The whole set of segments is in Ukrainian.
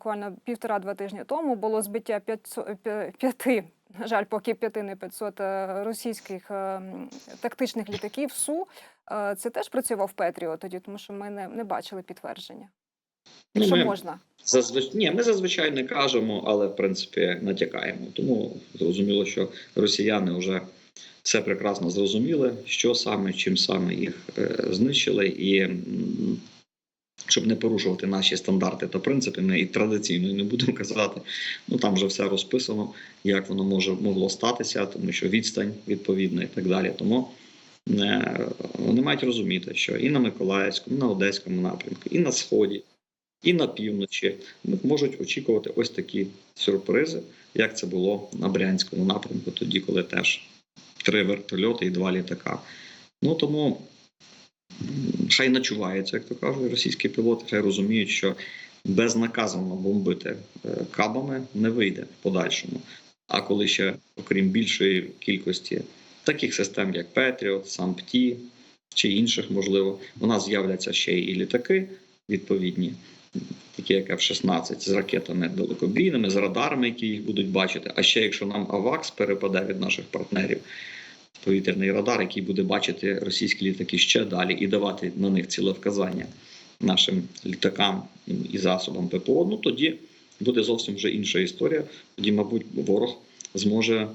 буквально півтора-два тижні тому було збиття 500, п'яти, на жаль, поки п'яти не 500 е, російських е, тактичних літаків СУ. Е, Це теж працював Петріо тоді, тому що ми не, не бачили підтвердження. Ну, Якщо ми- можна. Зазвичай ні, ми зазвичай не кажемо, але в принципі натякаємо. Тому зрозуміло, що росіяни вже все прекрасно зрозуміли, що саме, чим саме їх знищили, і щоб не порушувати наші стандарти та принципи, ми і традиційно не будемо казати. Ну там вже все розписано, як воно може могло статися, тому що відстань відповідна і так далі. Тому е, вони мають розуміти, що і на Миколаївському, і на Одеському напрямку, і на сході і на півночі можуть очікувати ось такі сюрпризи, як це було на Брянському напрямку, тоді, коли теж три вертольоти і два літака. Ну тому хай начуваються, як то кажуть, російські пілоти, хай розуміють, що безнаказано бомбити е, кабами не вийде в подальшому. А коли ще, окрім більшої кількості таких систем, як Петріот, САМПТІ чи інших, можливо, у нас з'являться ще і літаки відповідні, такі як F-16 з ракетами далекобійними, з радарами, які їх будуть бачити. А ще якщо нам АВАКС перепаде від наших партнерів, повітряний радар, який буде бачити російські літаки ще далі і давати на них цілевказання нашим літакам і засобам ППО, ну тоді буде зовсім вже інша історія. Тоді, мабуть, ворог зможе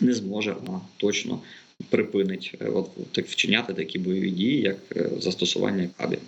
не зможе, а точно припинить е, от так вчиняти такі бойові дії, як е, застосування кабів.